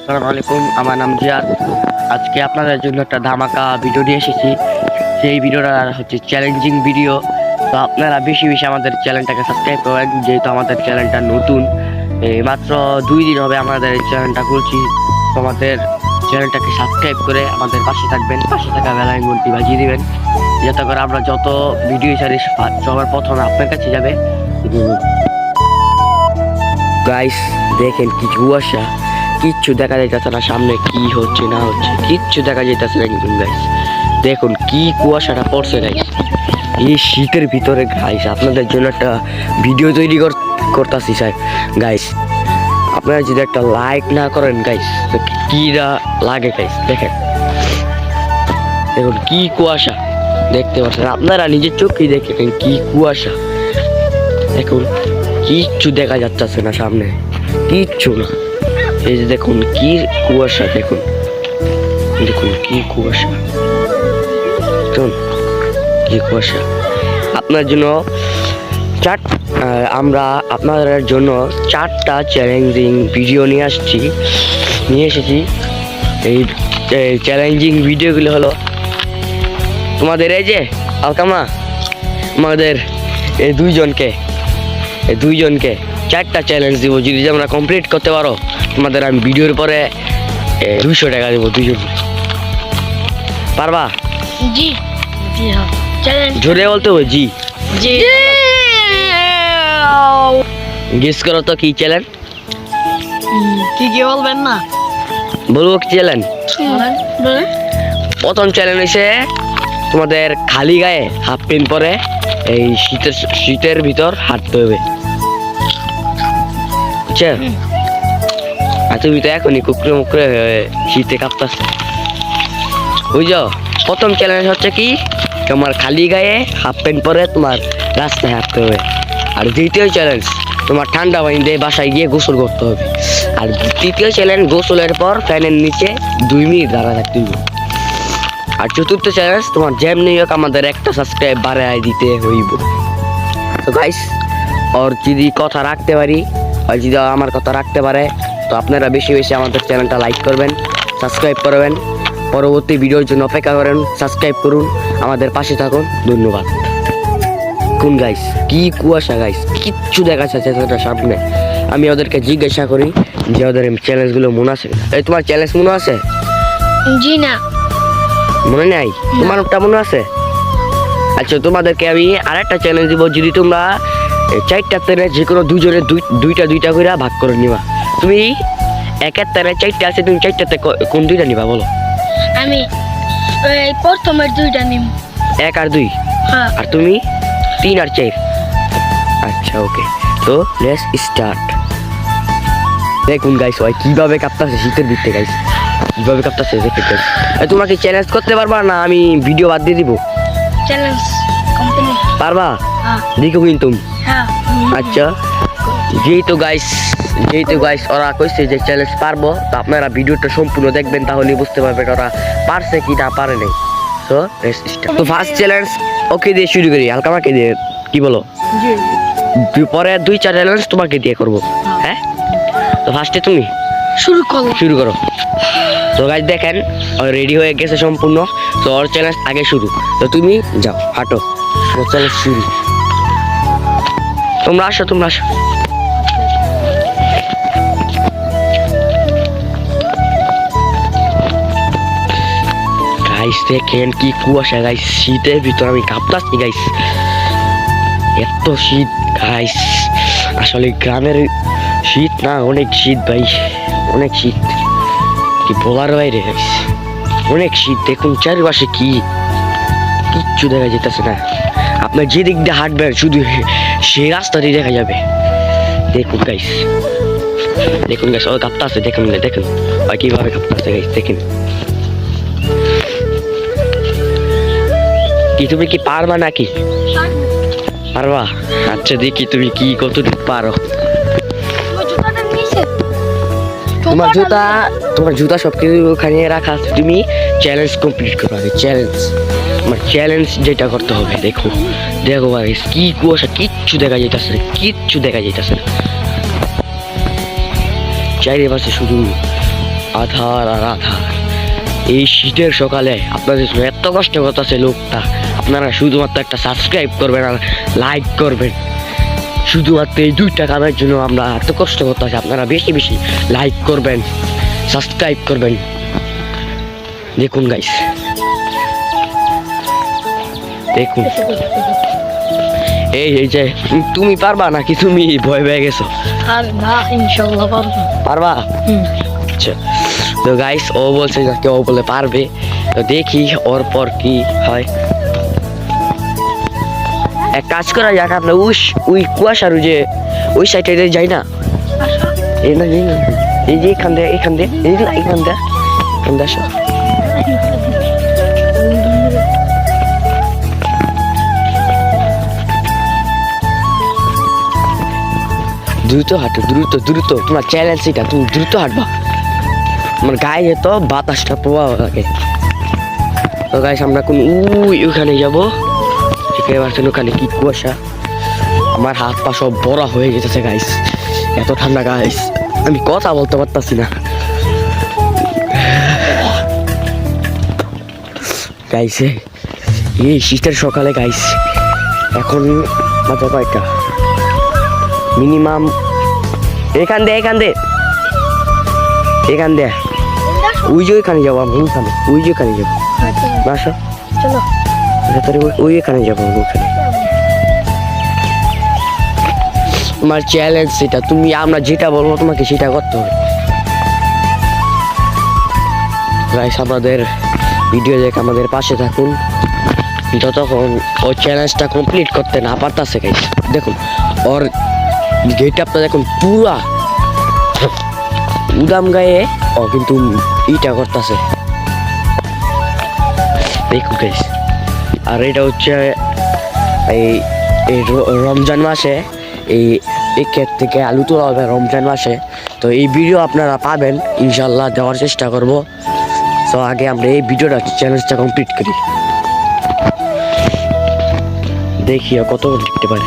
আসসালামু আলাইকুম, আমার নাম জিয়াদ। আজকে আপনাদের জন্য একটা ধামাকা ভিডিও নিয়ে এসেছি। সেই ভিডিওটা হচ্ছে চ্যালেঞ্জিং ভিডিও তো আপনারা বেশি বেশি আমাদের চ্যানেলটাকে সাবস্ক্রাইব করবেন যেহেতু আমাদের চ্যানেলটা নতুন। এই মাত্র দুই দিন হবে আমাদের এই চ্যানেলটা খুলছি। তো আমাদের চ্যানেলটাকে সাবস্ক্রাইব করে আমাদের পাশে থাকবেন। পাশে থাকা বেলায় ঘন্টি বাজিয়ে দেবেন। যাতে করে আমরা যত ভিডিও ছাড়ি, সবার প্রথমে আপনার কাছে যাবে। গাইস দেখেন কি কুয়াশা কিচ্ছু দেখা যাইতেছে না, সামনে কি হচ্ছে, না হচ্ছে, কিচ্ছু দেখা যাইতেছে না কিন্তু গাইস দেখুন কি কুয়াশাটা পড়ছে গাইস এই শীতের ভিতরে গাইস আপনাদের জন্য একটা ভিডিও তৈরি কর- করতাছি স্যার গাইস আপনারা যদি একটা লাইক না করেন গাইস কিরা লাগে গাইস দেখেন। দেখুন কি কুয়াশা, দেখতে পাচ্ছেন, আপনারা নিজের চোখেই দেখেন কি কুয়াশা। দেখুন, কিচ্ছু দেখা যাচ্ছে না সামনে, কিচ্ছু না। এই যে দেখুন কি কুয়াশা, দেখুন। দেখুন কি কুয়াশা। দেখুন কি কুয়াশা। আপনার জন্য চার আমরা আপনাদের জন্য চারটা চ্যালেঞ্জিং ভিডিও নিয়ে আসছি। নিয়ে এসেছি। এই চ্যালেঞ্জিং ভিডিওগুলো হলো তোমাদের এই যে, আলকামা, আমাদের এই দুইজনকে এই দুইজনকে চারটা চ্যালেঞ্জ দিব। যদি আমরা কমপ্লিট করতে পারো তোমাদের আমি ভিডিওর পরে দুইশো টাকা দেবো দুইজন পারবা? জি। হ্যাঁ। জোরে বলতে হবে জি। জি। গেস করো তো কি চ্যালেঞ্জ কি কি বলবেন না? বলব কি বলেন প্রথম চ্যালেঞ্জ হয়েছে তোমাদের খালি গায়ে হাফ প্যান্ট পরে এই শীতের শীতের ভিতর হাঁটতে হবে। বুঝছ। আর তুমি তো এখনই কুকরে মুকরে শীতে কাঁপতাছ। বুঝো প্রথম চ্যালেঞ্জ হচ্ছে কি? তোমার খালি গায়ে হাফ প্যান্ট পরে তোমার রাস্তায় হাঁটতে হবে। আর দ্বিতীয় চ্যালেঞ্জ তোমার ঠান্ডা পানি দিয়ে বাসায় গিয়ে গোসল করতে হবে। আর তৃতীয় চ্যালেঞ্জ গোসলের পর ফ্যানের নিচে দুই মিনিট দাঁড়া থাকতে হবে। আর চতুর্থ চ্যালেঞ্জ তোমার যেমনি হোক আমাদের একটা সাবস্ক্রাইব বাড়ায় দিতে হইব। তো গাইস ওর যদি কথা রাখতে পারি আর যদি আমার কথা রাখতে পারে তো আপনারা বেশি বেশি আমাদের চ্যানেলটা লাইক করবেন সাবস্ক্রাইব করবেন পরবর্তী ভিডিওর জন্য অপেক্ষা করেন সাবস্ক্রাইব করুন আমাদের পাশে থাকুন ধন্যবাদ। কোন গাইস কি কুয়াশা গাইস কিচ্ছু দেখা যাচ্ছে না সামনে। আমি ওদেরকে জিজ্ঞাসা করি যে ওদের চ্যালেঞ্জগুলো মনে আছে। এই তোমার চ্যালেঞ্জ মনে আছে? জি না। মনে নাই? তোমারটা মনে আছে? আচ্ছা তোমাদেরকে আমি আরেকটা চ্যালেঞ্জ দিব যদি তোমরা এই চারটা তেরে যে কোনো দুজনে দুই দুইটা দুইটা করে ভাগ করে নিবা। তুমি একের তেরে চারটা আছে তুমি চারটাতে কোন দুইটা নিবা বলো? আমি এই প্রথমের দুইটা নিম। এক আর দুই? হ্যাঁ। আর তুমি? তিন আর চার। আচ্ছা ওকে। তো লেটস স্টার্ট দেখুন গাইস ওই কীভাবে কাঁপতাছে শীতের থেকে গাইস কীভাবে কাঁপতাছে দেখে গাইস তোমাকে চ্যালেঞ্জ করতে পারবা না আমি ভিডিও বাদ দিয়ে দিব? চ্যালেঞ্জ কমপ্লিট পারবা? হ্যাঁ। দেখো কিন্তু। হ্যাঁ। আচ্ছা। যেহেতু গাইস যেহেতু গাইস ওরা কইছে যে চ্যালেঞ্জ পারব তো আপনারা ভিডিওটা সম্পূর্ণ দেখবেন তাহলে বুঝতে পারবেন ওরা পারছে কি না পারে নাই। তো তো ফার্স্ট চ্যালেঞ্জ ওকে দিয়ে শুরু করি। হালকা মাকে দিয়ে কি বলো? জি। পরে দুই চার চ্যালেঞ্জ তোমাকে দিয়ে করব। হ্যাঁ? তো ফার্স্টে তুমি? শুরু করো। শুরু করো। তো গাইস দেখেন রেডি হয়ে গেছে সম্পূর্ণ। তো ওর চ্যালেঞ্জ আগে শুরু। তো তুমি যাও হাঁটো। ওর চ্যালেঞ্জ শুরু। তোমরা আসো তোমরা আসো। গাইস দেখেন কি কুয়াশা গাইস শীতের ভিতর আমি কাঁপতাছি গাইস এত শীত গাইস আসলে গ্রামের শীত না, অনেক শীত, ভাই। অনেক শীত। কি বলার বাইরে গাইস অনেক শীত, দেখুন চারিপাশে কি, কিচ্ছু দেখা যেতেছে না। আপনার যে দিক দিয়ে হাঁটবেন, শুধু সেই রাস্তাটি দেখা যাবে। দেখুন গাইস দেখুন গাইস ও কাঁপতাছে, দেখুন দেখুন। ওই কীভাবে কাঁপতাছে গাইস দেখুন। কি তুমি কি পারবা নাকি? পারবা? আচ্ছা দেখি তুমি কি কতটুকু পারো। তোমার জুতা তোমার জুতা সব কিছু ওখানে রাখা আছে। তুমি চ্যালেঞ্জ কমপ্লিট করবে আগে চ্যালেঞ্জ তোমার চ্যালেঞ্জ যেটা করতে হবে দেখো। দেখো ভাই কি কুয়াশা কিচ্ছু দেখা যাইতেছে না কিচ্ছু দেখা যাইতেছে না। চারিপাশে শুধু আধার আর আধার। এই শীতের সকালে আপনাদের জন্য এত কষ্ট করতেছে লোকটা আপনারা শুধুমাত্র একটা সাবস্ক্রাইব করবেন আর লাইক করবেন। শুধুমাত্র এই দুইটা কামের জন্য আমরা এত কষ্ট করতেছি আপনারা বেশি বেশি লাইক করবেন সাবস্ক্রাইব করবেন। দেখুন গাইস দেখুন। এই এই যে তুমি পারবা নাকি তুমি ভয় পেয়ে গেছো? আর না ইনশাল্লাহ পারব। পারবা? আচ্ছা। তো গাইস ও বলছে যে ও বলে পারবে। তো দেখি ওর পর কি হয়। এক কাজ করা যাক, আমরা উস ওই কুয়াশার যে, ওই সাইডে যাই না। এই না না, এই যে এখান দিয়ে এখান দিয়ে, এই না, এখান দিয়ে এখান দিয়ে আসো। দ্রুত হাঁটো, দ্রুত দ্রুত, তোমার চ্যালেঞ্জ এটা তুমি দ্রুত হাঁটবা। আমার গায়ে যেত বাতাসটা প্রভাব লাগে। তো গাইস আমরা কোন উই, ওখানে যাব। ওখানে কি কুয়াশা। আমার হাত পা সব বড় হয়ে গেছে গাইস এত ঠান্ডা গাইস আমি কথা বলতে পারতাছি না। গাইছে এই শীতের সকালে গাইস এখন মাঝে কয়টা? মিনিমাম এখান দে এখান দে। এখান দে। ওই যে ওইখানে যাব আমি ওইখানে ওই যে ওখানে যাব বাসা? চলো। ভেতরে ওই- ওই এখানে যাব আমি ওখানে তোমার চ্যালেঞ্জ সেটা তুমি আমরা যেটা বলব তোমাকে সেটা করতে হবে। গাইস আমাদের ভিডিও দেখে আমাদের পাশে থাকুন। যতক্ষণ ওই চ্যালেঞ্জটা কমপ্লিট করতে না পারতাছে গাইস দেখুন ওর গেট আপটা দেখুন পুরা উদাম গায়ে ও কিন্তু ইটা করতেছে। দেখুন গাইস আর এটা হচ্ছে এই এই রমজান মাসে এই এই ক্ষেত থেকে আলু তোলা হবে রমজান মাসে। তো এই ভিডিও আপনারা পাবেন ইনশাল্লাহ দেওয়ার চেষ্টা করব। তো আগে আমরা এই ভিডিওটা চ্যালেঞ্জটা কমপ্লিট করি। দেখি কত দেখতে পারে।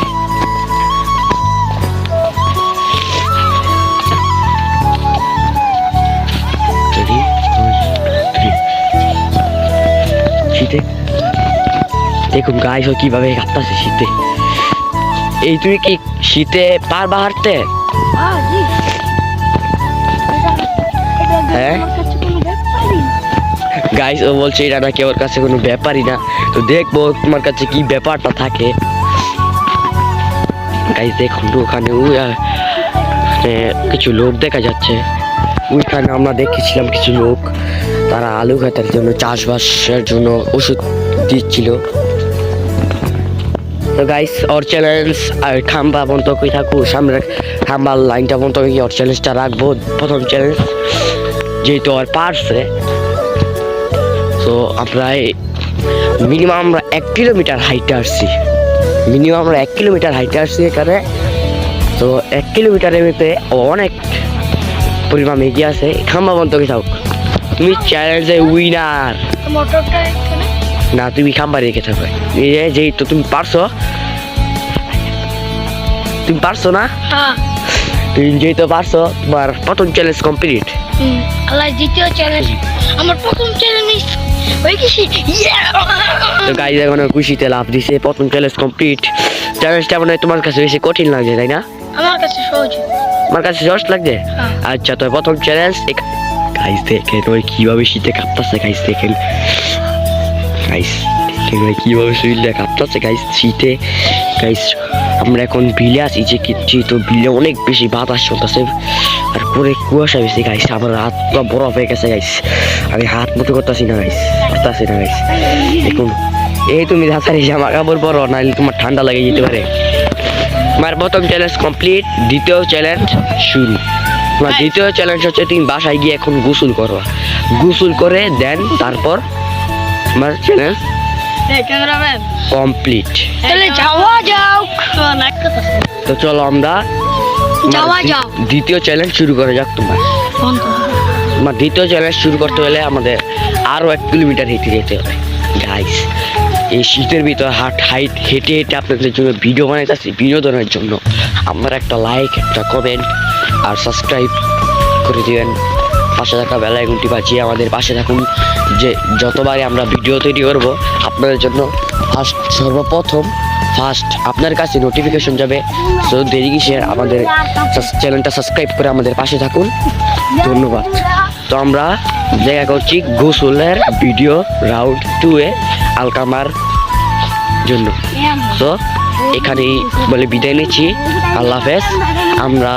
দেখুন গাইস ও কীভাবে কাঁপতাছে শীতে। এই তুই কি শীতে পারবা হাঁটতে? হ্যাঁ? গাইস ও বলছে এটা নাকি ওর কাছে কোনো ব্যাপারই না। তো দেখব তোমার কাছে কি ব্যাপারটা থাকে। গাইস দেখুন ওখানে কিছু লোক দেখা যাচ্ছে। ওইখানে আমরা দেখেছিলাম কিছু লোক। তারা আলু খেতের জন্য, চাষবাসের জন্য ওষুধ দিচ্ছিল। গাইস ওর চ্যালেঞ্জ আর খাম্বা বন্ধ করে থাকব সামনে খাম্বার লাইনটা বন্ধ করে ওর চ্যালেঞ্জটা রাখব, প্রথম চ্যালেঞ্জ যেহেতু আর পারছে। তো আমরা মিনিমাম আমরা এক কিলোমিটার হাইটে আসছি। মিনিমাম আমরা এক কিলোমিটার হাইটে আসছি এখানে। তো এক কিলোমিটারের ভিতরে অনেক পরিমাণ এগিয়ে আছে। খাম্বা বন্ধ করে থাক তুমি চ্যালেঞ্জে উইনার না তুমি খাম্বা রেখে থাকবে এই যে যেই তো তুমি পারছ। তুমি পারছ না? হ্যাঁ। তুমি যেই তো পারছ তোমার প্রথম চ্যালেঞ্জ কমপ্লিট আল্লাহ দ্বিতীয় চ্যালেঞ্জ আমার প্রথম চ্যালেঞ্জ হয়ে গেছি। তো গাইজ এখন খুশিতে লাভ দিছে প্রথম চ্যালেঞ্জ কমপ্লিট চ্যালেঞ্জটা মনে হয় তোমার কাছে বেশি কঠিন লাগছে তাই না? আমার কাছে সহজ। আমার কাছে সহজ লাগছে? হ্যাঁ। আচ্ছা তো প্রথম চ্যালেঞ্জ গাইজ দেখেন ওই কীভাবে শীতে কাঁপতাছে গাইজ দেখেন। গাইজ দেখেন ওই কীভাবে শরীরটা কাঁপতাছে গাইজ শীতে গাইজ আমরা এখন বিলে আছি যে কিচ্ছি তো বিলে অনেক বেশি বাতাস চলতেছে আর পরে কুয়াশা বেশি গাইছে আমার হাত পুরো বরফ হয়ে গেছে গাইস আমি হাত মুঠো করতেছি না গাইস করতেছি না গাইস দেখুন এই তুমি তাড়াতাড়ি জামা কাপড় পরো নাহলে তোমার ঠান্ডা লেগে যেতে পারে। আমার প্রথম চ্যালেঞ্জ কমপ্লিট দ্বিতীয় চ্যালেঞ্জ শুরু। তোমার দ্বিতীয় চ্যালেঞ্জ হচ্ছে তুমি বাসায় গিয়ে এখন গোসল করো গোসল করে দেন তারপর তোমার চ্যালেঞ্জ ক্যামেরাম্যান। কমপ্লিট। তাহলে যাওয়া যাও তো চলো আমরা যাওয়া যাও। দ্বিতীয় চ্যালেঞ্জ শুরু করা যাক তোমার। আমার দ্বিতীয় চ্যালেঞ্জ শুরু করতে হলে আমাদের আরও এক কিলোমিটার হেঁটে যেতে হবে। গাইস এই শীতের ভিতর হাট হাইট হেঁটে হেঁটে আপনাদের জন্য ভিডিও বানাইতেছি বিনোদনের জন্য। আমার একটা লাইক একটা কমেন্ট আর সাবস্ক্রাইব করে দিবেন। পাশে থাকা বেলা এগুনটি বাঁচিয়ে আমাদের পাশে থাকুন। যে যতবারই আমরা ভিডিও তৈরি করব, আপনাদের জন্য ফার্স্ট সর্বপ্রথম ফার্স্ট আপনার কাছে নোটিফিকেশন যাবে। সো দেরি কিসের? আমাদের চ্যানেলটা সাবস্ক্রাইব করে আমাদের পাশে থাকুন। ধন্যবাদ। তো আমরা দেখা করছি গোসলের ভিডিও রাউন্ড টু এ আলকামার জন্য। তো এখানেই বলে বিদায় নিচ্ছি। আল্লাহ হাফেজ। আমরা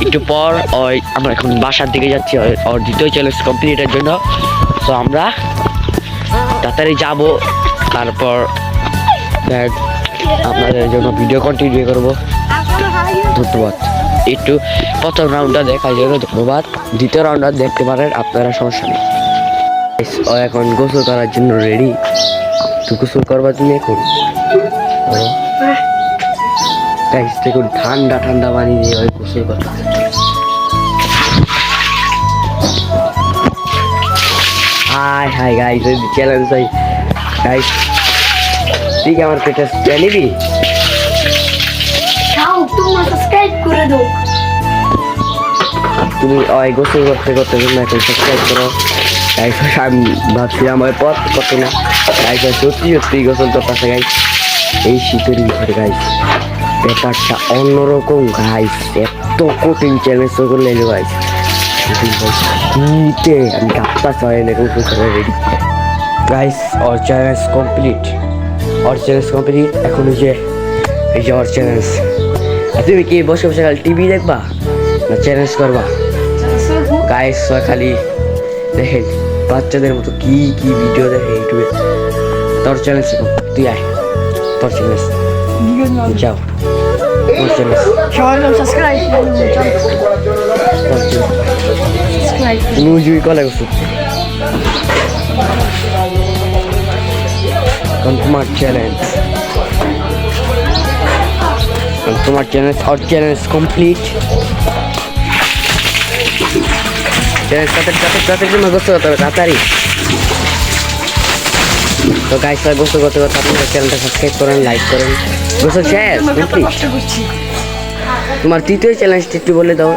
একটু পর ওই আমরা এখন বাসার দিকে যাচ্ছি ওর- দ্বিতীয় চ্যালেঞ্জ কমপ্লিটের জন্য। তো আমরা তাড়াতাড়ি যাব, তারপর আপনাদের জন্য ভিডিও কন্টিনিউ করব। ধন্যবাদ। একটু প্রথম রাউন্ডটা দেখার জন্য ধন্যবাদ। দ্বিতীয় রাউন্ডটা দেখতে পারেন, আপনারা সমস্যা নেই। ও এখন গোসল করার জন্য রেডি তো গোসল করবা জন্য এখন দেখুন, ঠান্ডা ঠান্ডা পানি দিয়ে ওই গোসল করতে হাই হাই গাইস এই চ্যালেঞ্জ ভাই। গাইস তুই কি আমার পেটে তুমি ওই গোসল করতে করতে জন্য এখন সাবস্ক্রাইব করো। গাইস আমি ভাবছিলাম ওই পথ করতে না। গাইস সত্যি সত্যি গোসল করতেছে গাইস এই শীতের ভিতরে গাইস ব্যাপারটা অন্যরকম গাইস এত কঠিন চ্যালেঞ্জ করলে এলো গাইস শীতে আমি কাঁপতাছি হয় না গোসল করে রেডি গাইস ওর চ্যালেঞ্জ কমপ্লিট ওর চ্যালেঞ্জ কমপ্লিট এখন যে, এই যে ওর চ্যালেঞ্জ তুমি কি বসে বসে খালি টিভি দেখবা? না চ্যালেঞ্জ করবা? গাইস খালি দেখেন, বাচ্চাদের মতো কি কি ভিডিও দেখে ইউটিউবে। তোর চ্যালেঞ্জ তুই আয়। তোর চ্যালেঞ্জ যাও। উজুই কলে গেছো তোমার চ্যালেঞ্জ তোমার চ্যালেঞ্জ আর চ্যালেঞ্জ কমপ্লিট চ্যালেঞ্জ তাতে জন্য গোসল হবে তাড়াতাড়ি তো গাইস গোসল করতে করতে আপনারা চ্যানেলটা সাবস্ক্রাইব করেন লাইক করেন। গোসল শেষ তোমার তৃতীয় চ্যালেঞ্জটি একটু বলে দাও।